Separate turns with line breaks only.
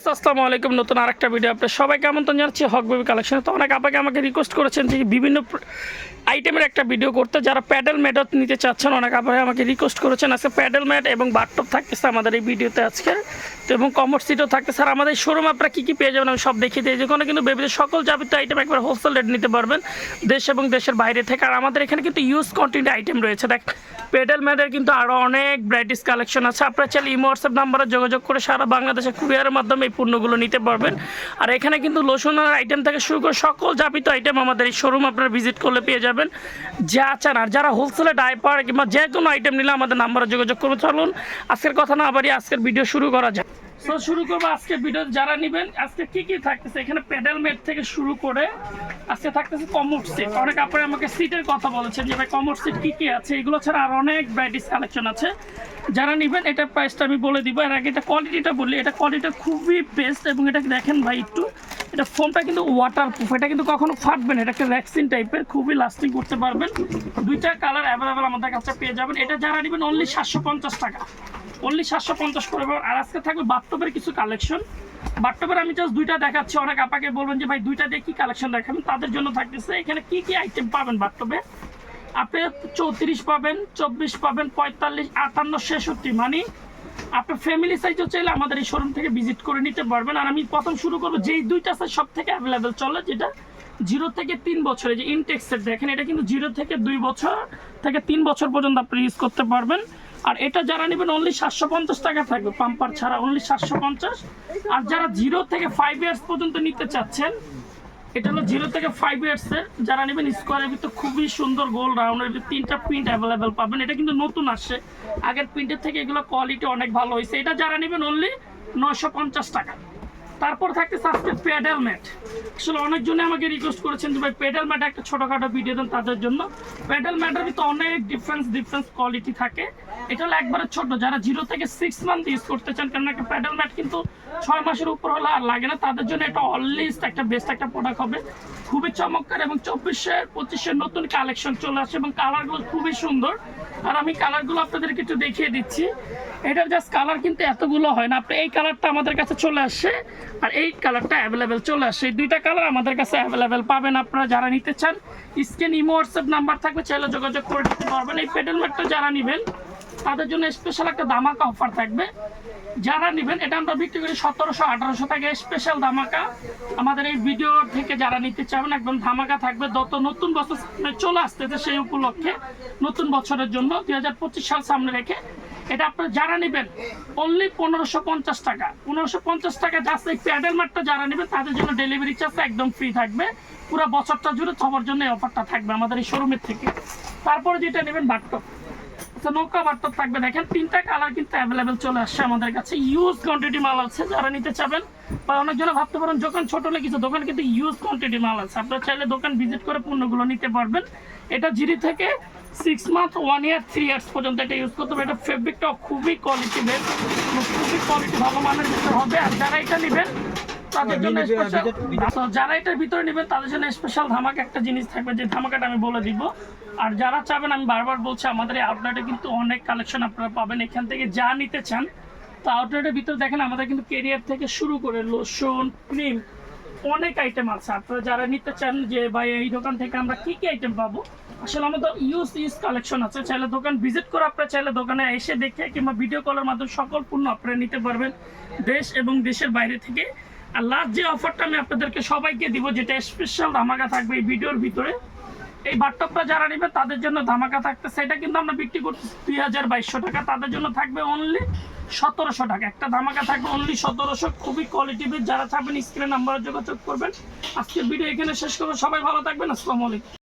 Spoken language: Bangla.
আসসালামু আলাইকুম। নতুন আরেকটা ভিডিও আপনার সবাইকে আমন্ত্রণ জানাচ্ছি। হক বেবি কালেকশনে তো অনেক আপাকে আমাকে রিকোয়েস্ট করেছেন যে বিভিন্ন আইটেমের একটা ভিডিও করতে, যারা প্যাডেল ম্যাটও নিতে চাচ্ছেন, অনেক আপনাকে আমাকে রিকোয়েস্ট করেছেন। আজকে প্যাডেল ম্যাট এবং বাথটপ থাকতেছে আমাদের এই ভিডিওতে আজকে। তো এবং কমার্স সিটও থাকতে স্যার আমাদের শোরুম আপনারা কী কী পেয়ে যাবেন আমি সব দেখিয়ে দিই। যেখানে কিন্তু বেবিদের সকল যাবতীয় আইটেম একবার হোলসেল রেট নিতে পারবেন, দেশ এবং দেশের বাইরে থেকে। আর আমাদের এখানে কিন্তু ইউজ কন্টেন্ট আইটেম রয়েছে। দেখ পেডেল ম্যাটের কিন্তু আরও অনেক ব্রাইটিস কালেকশন আছে। আপনারা চাইলে ইমো হোয়াটসঅ্যাপ নাম্বারে যোগাযোগ করে সারা বাংলাদেশে কুরিয়ারের মাধ্যমে এই পণ্যগুলো নিতে পারবেন। আর এখানে কিন্তু লোশনের আইটেম থেকে শুরু করে সকল যাপিত আইটেম আমাদের এই শোরুম আপনারা ভিজিট করলে পেয়ে যাবেন। যা চান, আর যারা হোলসেলে ডাইপার কিংবা যে কোনো আইটেম নিলে আমাদের নাম্বারে যোগাযোগ করবে চলুন। আজকের কথা না বাড়ি আজকের ভিডিও শুরু করা যাক। তো শুরু করব আজকে ভিডিও যারা নেবেন, আজকে কি কি থাকতেছে? এখানে প্যাডেল মেট থেকে শুরু করে আজকে থাকতেছে কমোড সিট অনেক আপনারা আমাকে সিটের কথা বলেছেন যে, ভাই কমোড সিট কি কি আছে? এগুলো ছাড়া আর অনেক ভ্যারাইটিস কালেকশন আছে। যারা নেবেন, এটার প্রাইসটা আমি বলে দিব। এর আগে এটা কোয়ালিটিটা বলি। এটা কোয়ালিটিটা খুবই বেস্ট এবং এটা দেখেন ভাই একটু এটা ফোনটা কিন্তু ওয়াটার প্রুফ এটা কিন্তু কখনো ফাটবে না, এটা একটা ভ্যাকসিন টাইপের খুবই লাস্টিং করতে পারবেন। দুইটা কালার অ্যাভেলেবেল আমাদের কাছে পেয়ে যাবেন। এটা যারা নেবেন অনলি সাতশো পঞ্চাশ টাকা। অনলি সাতশো পঞ্চাশ করে পাবেন। আর আজকে থাকবে বাথটবের কিছু কালেকশন বাথটবের আমি জাস্ট দুইটা দেখাচ্ছি, অনেক আপাকে বলবেন যে, ভাই, দুইটা দিয়ে কি কালেকশন দেখাবেন? তাদের জন্য থাকতেছে। এখানে কি কি আইটেম পাবেন বাথটবে? আপনি চৌত্রিশ পাবেন, চব্বিশ পাবেন, পঁয়তাল্লিশ, আটান্ন, ছেষট্টি মানে আপনার ফ্যামিলি সাইজও চাইলে আমাদের এই শোরুম থেকে ভিজিট করে নিতে পারবেন। আর আমি প্রথম শুরু করব যেই দুইটা সাইজ সব থেকে অ্যাভেলেবেল চলে, যেটা জিরো থেকে তিন বছরে যে ইনটেক সেট দেখেন, এটা কিন্তু জিরো থেকে দুই বছর থেকে তিন বছর পর্যন্ত আপনি ইউজ করতে পারবেন। আর এটা যারা নেবেন অনলি সাতশো পঞ্চাশ টাকা থাকবে। পাম্পার ছাড়া অনলি সাতশো পঞ্চাশ। আর যারা জিরো থেকে ফাইভ ইয়ার্স পর্যন্ত নিতে চাচ্ছেন এটা হলো জিরো থেকে ফাইভ ইয়ার্সের যারা নেবেন স্কোয়ারের ভিতরে খুবই সুন্দর গোল রাউন্ডের তিনটা প্রিন্ট অ্যাভেলেবেল পাবেন। এটা কিন্তু নতুন আসছে। আগের প্রিন্টের থেকে এগুলো কোয়ালিটি অনেক ভালো হয়েছে। এটা যারা নেবেন অনলি নশো পঞ্চাশ টাকা। তারপর থাকতেছে আজকে প্যাডেল ম্যাট আসলে অনেকজনে আমাকে রিকোয়েস্ট করেছেন যে ভাই প্যাডেল ম্যাট একটা ছোটোখাটো ভিডিও দেন তাদের জন্য। প্যাডেল ম্যাটের ভিতরে অনেক ডিফারেন্স ডিফারেন্স কোয়ালিটি থাকে। এটা হলো একবারে ছোট, যারা জিরো থেকে সিক্স মান্থ ইউজ করতে চান কারণ একটা প্যাডেল ম্যাট কিন্তু ছয় মাসের উপর হলে আর লাগে না। তাদের জন্য এটা অললিস্ট একটা বেস্ট একটা প্রোডাক্ট হবে। খুবই চমৎকার এবং চব্বিশের, পঁচিশের নতুন কালেকশন চলে আসে এবং কালারগুলো খুবই সুন্দর। আর আমি কালারগুলো আপনাদেরকে একটু দেখিয়ে দিচ্ছি। এটার জাস্ট কালার কিন্তু এতগুলো হয় না। আপনি এই কালারটা আমাদের কাছে চলে আসছে আর এই কালারটা অ্যাভেলেবেল চলে আসছে এই দুইটা কালার আমাদের কাছে অ্যাভেলেবেল পাবেন আপনারা যারা নিতে চান। স্ক্রিন ইমো হোয়াটসঅ্যাপ নাম্বার থাকবে, চাইলে যোগাযোগ করে দিতে পারবেন। এই পেডেল ম্যাটটা যারা নেবেন তাদের জন্য স্পেশাল একটা দামাকা অফার থাকবে। যারা নেবেন, এটা আমরা বিক্রি করি সতেরোশো, আঠারোশো টাকা স্পেশাল ধামাকা। আমাদের এই ভিডিও থেকে যারা নিতে চাবেন, একদম ধামাকা থাকবে। যত নতুন বছর চলে আসতেছে সেই উপলক্ষে নতুন বছরের জন্য দুই হাজার পঁচিশ সাল সামনে রেখে। এটা আপনারা যারা নেবেন অনলি পনেরোশো পঞ্চাশ টাকা। পনেরোশো পঞ্চাশ টাকা জাস্ট এই প্যাডেল মার্টটা যারা নেবেন, তাদের জন্য ডেলিভারি চার্জ একদম ফ্রি থাকবে। পুরো বছরটা জুড়ে সবার জন্য এই অফারটা থাকবে আমাদের এই শোরুমের থেকে। তারপরে যেটা নেবেন বাট্টপ। নৌকা বাট্টপ থাকবে দেখেন, তিনটা কালার কিন্তু অ্যাভেলেবেল চলে আসছে আমাদের কাছে। ইউজ কোয়ান্টিটি মাল আছে, যারা নিতে চাবেন বা অনেকজন ভাবতে পারেন, দোকান ছোট হলে কিছু, দোকান কিন্তু ইউজ কোয়ান্টিটি মাল আছে। আপনারা চাইলে দোকান ভিজিট করে পণ্যগুলো নিতে পারবেন। এটা জিরি থেকে six month one year three years পর্যন্ত এটা ইউজ করতে হবে। এটা ফেব্রিকটা খুবই কোয়ালিটি বেস খুবই কোয়ালিটি ভালো মানের হবে। আর যারা এটা নেবেন তাদের জন্য স্পেশাল তো যারা এটার ভিতরে নেবেন তাদের জন্য স্পেশাল ধামাকা একটা জিনিস থাকবে যে ধামাকাটা আমি বলে দিব। আর যারা চাবেন আমি বারবার বলছি আমাদের এই আউটলেটে কিন্তু অনেক কালেকশন আপনারা পাবেন। এখান থেকে যা নিতে চান তো আউটলেটের ভিতরে দেখেন আমাদের কিন্তু কেরিয়ার থেকে শুরু করে লোশন ক্রিম অনেক আইটেম আছে। আপনারা যারা নিতে চান যে ভাই এই দোকান থেকে আমরা কি কি আইটেম পাবো? আসলে আমাদের ইউজ ইউজ কালেকশন আছে। চাইলে দোকান ভিজিট করে আপনারা চাইলে দোকানে এসে দেখে কিংবা ভিডিও কলের মাধ্যমে সকল পণ্য আপনারা নিতে পারবেন। দেশ এবং দেশের বাইরে থেকে। আর লাস্ট যে অফারটা আমি আপনাদেরকে সবাইকে দিব, যেটা স্পেশাল ধামাকা থাকবে এই ভিডিওর ভিতরে, এই বাটটপটা যারা নেবে তাদের জন্য ধামাকা থাকতে সেটা কিন্তু আমরা বিক্রি করছি দুই হাজার বাইশশো টাকা। তাদের জন্য থাকবে অনলি সতেরোশো টাকা। একটা ধামাকা থাকবে অনলি সতেরোশো। খুবই কোয়ালিটি যারা থাকবেন স্ক্রিনে নাম্বারে যোগাযোগ করবেন। আজকের ভিডিও এখানে শেষ করব। সবাই ভালো থাকবেন। আসসালামু আলাইকুম।